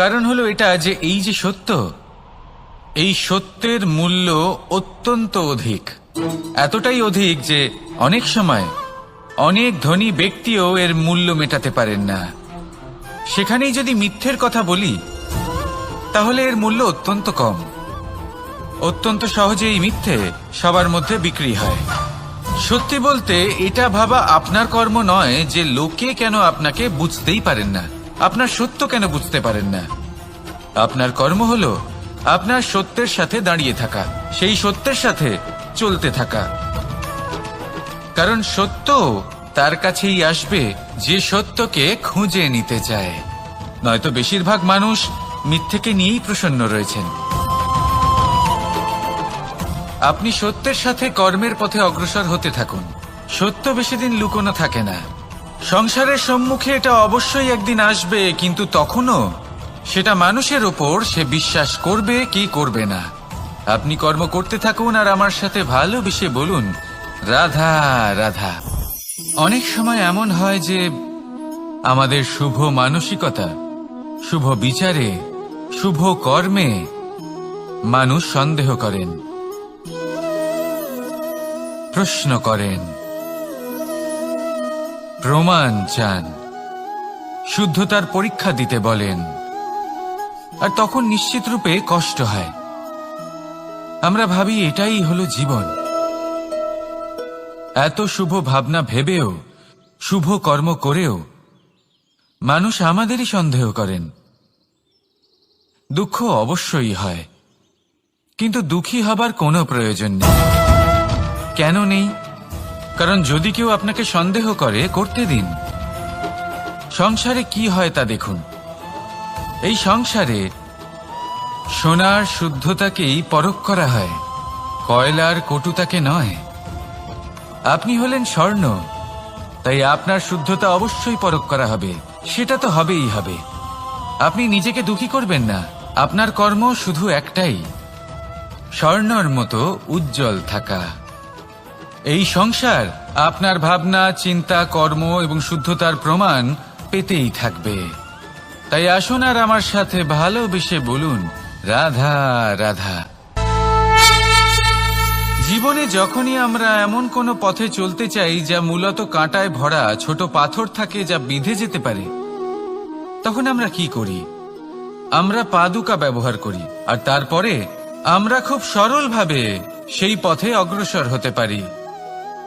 কারণ হলো এটা যে এই যে সত্য, এই সত্যের মূল্য অত্যন্ত অধিক। এতটাই অধিক যে অনেক সময় অনেক ধনী ব্যক্তিও এর মূল্য মেটাতে পারেন না। সেখানেই যদি মিথ্যের কথা বলি, তাহলে এর মূল্য অত্যন্ত কম। অত্যন্ত সহজে এই মিথ্যে সবার মধ্যে বিক্রি হয়। সত্যি বলতে, এটা ভাবা আপনার কর্ম নয় যে লোকে কেন আপনাকে বুঝতেই পারেন না। আপনার সত্য কেন বুঝতে পারেন না? আপনার কর্ম হলো আপনার সত্যের সাথে দাঁড়িয়ে থাকা, সেই সত্যের সাথে চলতে থাকা। কারণ সত্য তার কাছেই আসবে যে সত্যকে খুঁজে নিতে চায়। নয়তো বেশিরভাগ মানুষ মিথ্যেকে নিয়েই প্রসন্ন রয়েছেন। আপনি সত্যের সাথে কর্মের পথে অগ্রসর হতে থাকুন। সত্য বেশি দিন লুকোনো থাকে না। সংসারের সম্মুখে এটা অবশ্যই একদিন আসবে, কিন্তু তখনও? সেটা মানুষের ওপর সে বিশ্বাস করবে কি করবে না। আপনি কর্ম করতে থাকুন আর আমার সাথে ভালোবেসে বলুন, রাধা রাধা। অনেক সময় এমন হয় যে আমাদের শুভ মানসিকতা, শুভ বিচারে, শুভ কর্মে মানুষ সন্দেহ করেন, প্রশ্ন করেন। প্রমাণ চান শুদ্ধতার পরীক্ষা দিতে বলেন। আর তখন নিশ্চিত রূপে কষ্ট হয়। আমরা ভাবি এটাই হলো জীবন। এত শুভ ভাবনা ভেবেও, শুভ কর্ম করেও মানুষ আমাদেরই সন্দেহ করেন। দুঃখ অবশ্যই হয়, কিন্তু দুঃখী হবার কোনো প্রয়োজন নেই। কেন নেই? কারণ যদি কেউ আপনাকে সন্দেহ করে, করতে দিন। সংসারে কি হয় তা দেখুন। এই সংসারে সোনার শুদ্ধতাকেই পরখ করা হয়, কয়লার কটুতাকে নয়। আপনি হলেন স্বর্ণ, তাই আপনার শুদ্ধতা অবশ্যই পরখ করা হবে, সেটা তো হবেই হবে। আপনি নিজেকে দুঃখী করবেন না, আপনার কর্ম শুধু একটাই, স্বর্ণর মতো উজ্জ্বল থাকা। এই সংসার আপনার ভাবনা, চিন্তা, কর্ম এবং শুদ্ধতার প্রমাণ পেতেই থাকবে। তাই আসুন আর আমার সাথে ভালোবেসে বলুন, রাধা রাধা। জীবনে যখনই আমরা এমন কোনো পথে চলতে চাই যা মূলত কাঁটায় ভরা ছোট পাথর থাকে যা বিঁধে যেতে পারে, তখন আমরা কি করি? আমরা পাদুকা ব্যবহার করি, আর তারপরে আমরা খুব সরলভাবে সেই পথে অগ্রসর হতে পারি।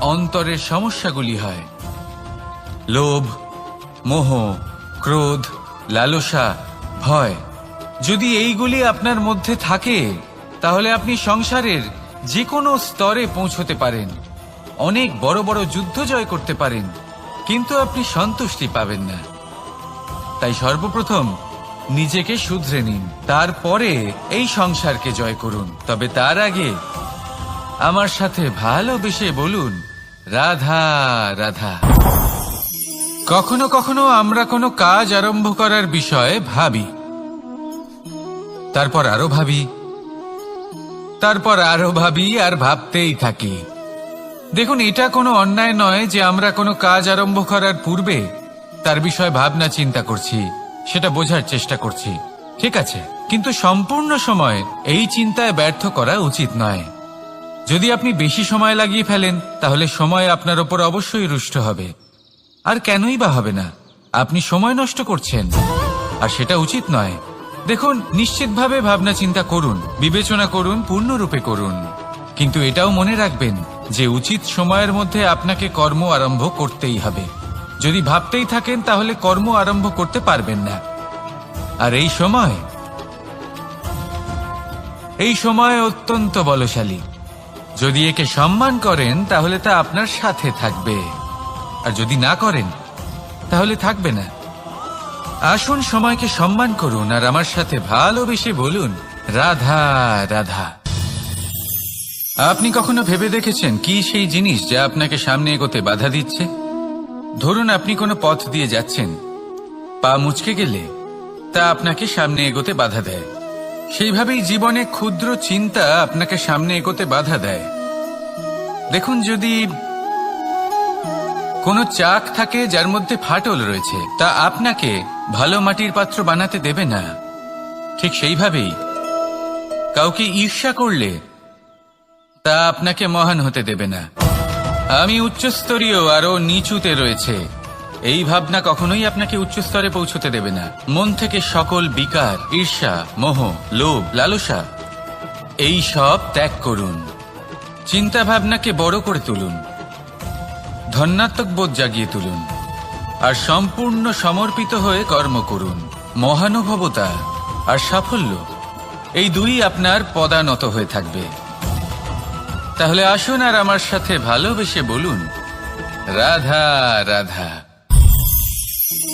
অন্তরের সমস্যাগুলি হয়। লোভ, মোহ, ক্রোধ, লালসা, ভয়। যদি এইগুলি আপনার মধ্যে থাকে, তাহলে আপনি সংসারের যে কোনো স্তরে পৌঁছতে পারেন। অনেক বড় বড় যুদ্ধ জয় করতে পারেন, কিন্তু আপনি সন্তুষ্টি পাবেন না। তাই সর্বপ্রথম নিজেকে শুধরে নিন। তারপরে এই সংসারকে জয় করুন। তবে তার আগে আমার সাথে ভালোবেসে বলুন, রাধা রাধা। কখনো কখনো আমরা কোনো কাজ আরম্ভ করার বিষয়ে ভাবি। তারপর আরও ভাবি। তারপর আরও ভাবি আর ভাবতেই থাকি। দেখুন, এটা কোনো অন্যায় নয় যে আমরা কোনো কাজ আরম্ভ করার পূর্বে তার বিষয়ে ভাবনা চিন্তা করছি, সেটা বোঝার চেষ্টা করছি। ঠিক আছে, কিন্তু সম্পূর্ণ সময় এই চিন্তায় ব্যর্থ করা উচিত নয়। যদি আপনি বেশি সময় লাগিয়ে ফেলেন, তাহলে সময় আপনার ওপর অবশ্যই রুষ্ট হবে। আর কেনই বা হবে না? আপনি সময় নষ্ট করছেন। আর সেটা উচিত নয়। দেখুন, নিশ্চিতভাবে ভাবনা চিন্তা করুন, বিবেচনা করুন, পূর্ণরূপে করুন। কিন্তু এটাও মনে রাখবেন যে উচিত সময়ের মধ্যে আপনাকে কর্ম আরম্ভ করতেই হবে। যদি ভাবতেই থাকেন, তাহলে কর্ম আরম্ভ করতে পারবেন না। আর এই সময়? এই সময় অত্যন্ত বলশালী। যদি একে সম্মান করেন, তাহলে তা আপনার সাথে থাকবে। আর যদি না করেন, তাহলে থাকবে না। আসুন সময়কে সম্মান করুন, আর আমার সাথে ভালোবেসে বলুন, রাধা রাধা। আপনি কখনো ভেবে দেখেছেন কি সেই জিনিস যা আপনাকে সামনে এগোতে বাধা দিচ্ছে? ধরুন আপনি কোনো পথ দিয়ে যাচ্ছেন। পা মুচকে গেলে তা আপনাকে সামনে এগোতে বাধা দেয়। সেইভাবেই জীবনে ক্ষুদ্র চিন্তা আপনাকে সামনে এগোতে বাধা দেয়। দেখুন যদি কোনো চাক থাকে যার মধ্যে ফাটল রয়েছে, তা আপনাকে ভালো মাটির পাত্র বানাতে দেবে না। ঠিক সেইভাবেই কাউকে ঈর্ষা করলে তা আপনাকে মহান হতে দেবে না। আমি উচ্চস্তরীয় আরও নিচুতে রয়েছে। এই ভাবনা কখনোই আপনাকে উচ্চস্তরে পৌঁছতে দেবে না। মন থেকে সকল বিকার, ঈর্ষা, মোহ, লোভ, লালসা, এই সব ত্যাগ করুন। চিন্তা ভাবনাকে বড় করে তুলুন। ধন্যাত্মক বোধ জাগিয়ে তুলুন। আর সম্পূর্ণ সমর্পিত হয়ে কর্ম করুন। মহানুভবতা আর সাফল্য, এই দুই আপনার পদানত হয়ে থাকবে। তাহলে আসুন আর আমার সাথে ভালোবেসে বলুন, রাধা রাধা।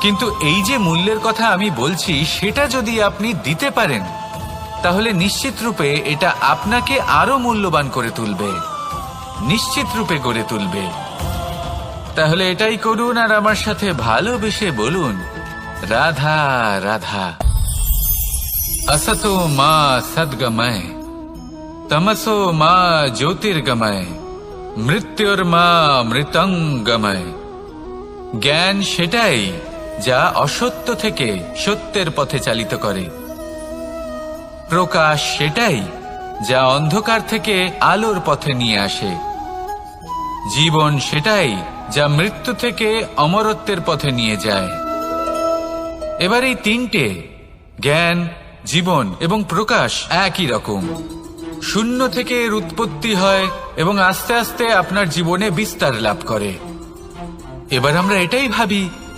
কিন্তু এই যে মূল্যের কথা আমি বলছি সেটা যদি আপনি দিতে পারেন তাহলে নিশ্চিত রূপে এটা আপনাকে আরো মূল্যবান করে তুলবে নিশ্চিত রূপে গড়ে তুলবে তাহলে এটাই করুন আর আমার সাথে ভালোবেসে বলুন রাধা রাধা असतो মা সদ্গময় তমসো মা জ্যোতির্গময় মৃত্যুর মা মৃতঙ্গময় জ্ঞান সেটাই যা অসত্য থেকে সত্যের পথে চালিত করে। প্রকাশ সেটাই যা অন্ধকার থেকে আলোর পথে নিয়ে আসে। জীবন সেটাই যা মৃত্যু থেকে অমরত্বের পথে নিয়ে যায়। এবার এই তিনটে, জ্ঞান, জীবন এবং প্রকাশ একই রকম। শূন্য থেকে এর উৎপত্তি হয় এবং আস্তে আস্তে আপনার জীবনে বিস্তার লাভ করে। এবার আমরা এটাই ভাবি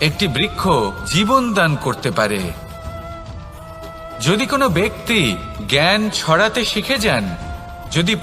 একটি বৃক্ষ জীবন দান করতে পারে। যদি কোনো ব্যক্তি জ্ঞান ছড়াতে শিখে যান যদি